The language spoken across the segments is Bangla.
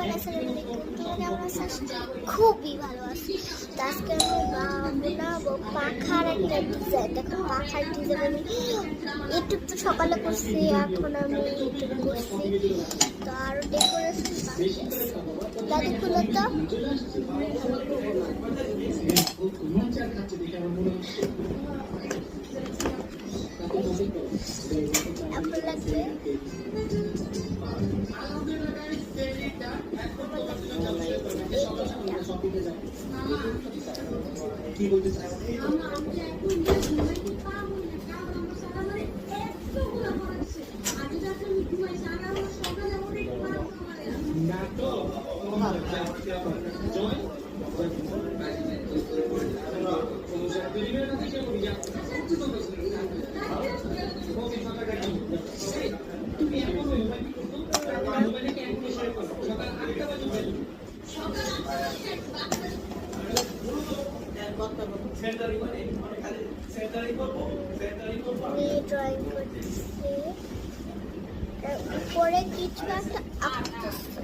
এভরিওয়ান আসসালামু খুবই ভালো আছি তো আজকে আমি বানাবো পাখার একটা ডিজাইন দেখো, পাখার ডিজাইন আমি ইউটিউব তো সকালে করছি, এখন আমি ইউটিউব করছি। তো আরও ডেকোরেশন দাদি তো এখন কি বলতে চাই? উপরে কিছু একটা আঁকতেছে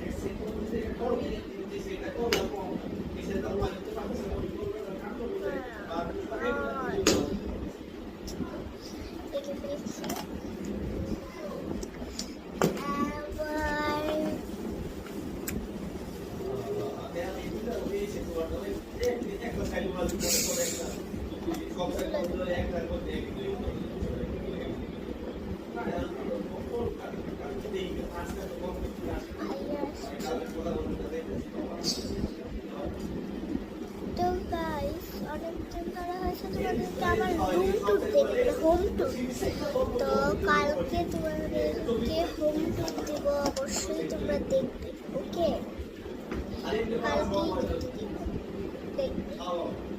আমার রুম ট্যুর দেখবে হোম ট্যুর তো কালকে তোমাদেরকে হোম ট্যুর দেবো অবশ্যই তোমরা দেখবে ওকে কালকেই দেখবে হোম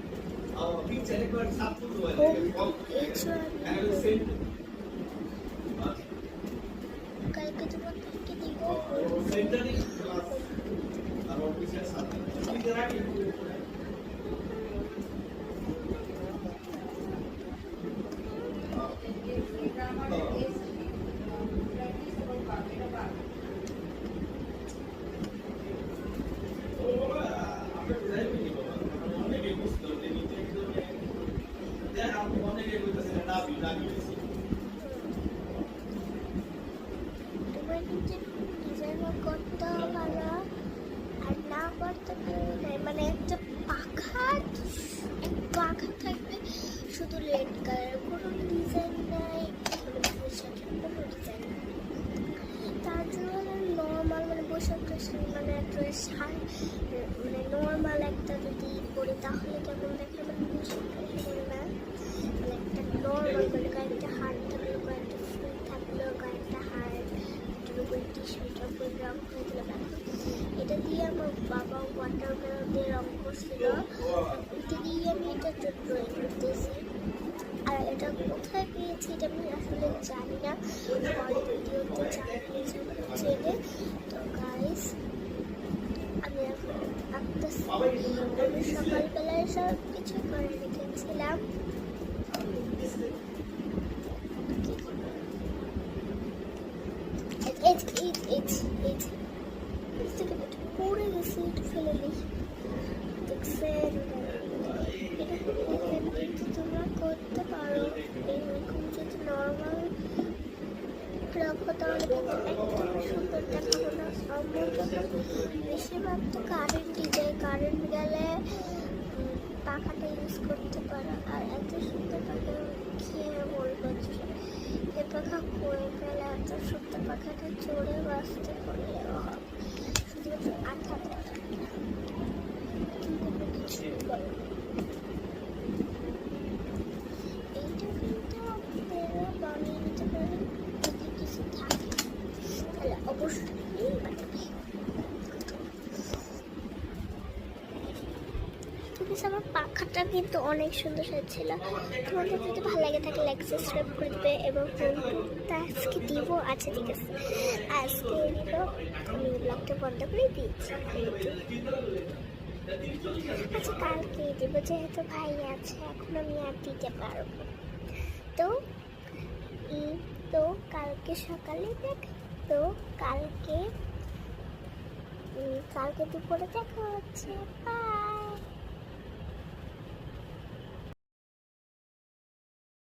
কালকে তোমাদেরকে দিব তোমার নিজের ডিজাইন করতে পারো আর না করতে পারলে মানে একটা থাকবে শুধু কালার কোনো ডিজাইন কোনো ডিজাইন তার জন্য নর্মাল মানে মানে মানে নর্মাল একটা যদি পরি তাহলে কেমন দেখে মানে পোশাক টোশাক পরে না মানে একটা নর্মাল মানে কয়েকটা হার থাকল কয়েকটা ফুল থাকল কয়েকটা হার এটার উপর টি শার্টের উপর রং করে এটা দিয়ে আমার বাবা ওয়াটার কালার দিয়ে রং করছিল এটা দিয়ে আমি এটা ড্রয়িং করতেছি আর এটা কোথায় পেয়েছি এটা আমি আসলে জানি না। পরে ভিডিওতে জানিয়েছি জেনে তো গাইস আমি এখন আমি সকালবেলায় সব কিছু করে রেখেছিলাম। যে, এই যে, এই যে, এই যে। এই থেকে পড়ে গেছে একটু ফেলে দিই দেখছেন কিন্তু তোমরা করতে পারো এরকম যদি নর্মাল রাখো তাহলে একদম সুন্দর দেখাবো না বেশিরভাগ তো কারেন্ট যায় কারেন্ট গেলে পাখাটা ইউজ করতে পারো আর এত সুন্দর পাখা খেয়ে বলব যে পাখা করে ফেলে এত পাখাটা চড়ে বাঁচতে করলেও হবে। শুধুমাত্র আঠা কিন্তু বলো এইটা কিন্তু আপনারা বানিয়ে নিতে পারেন যদি কিছু থাকে তাহলে অবশ্যই বানাবে আছে আমার পাখাটা কিন্তু অনেক সুন্দর হয়েছিল তোমাদের যদি ভালো লাগে থাকে লাইক সাবস্ক্রাইব করে দেবে এবং আজকে দিব আচ্ছা ঠিক আছে। আজকে আমি ব্লগটা বন্ধ করে দিয়েছি আচ্ছা কালকে দিব, যেহেতু ভাই আছে, এখন আমি আর দিতে পারব। তো তো কালকে সকালে দেখ, তো কালকে কালকে দুপুরে দেখা হচ্ছে। বাই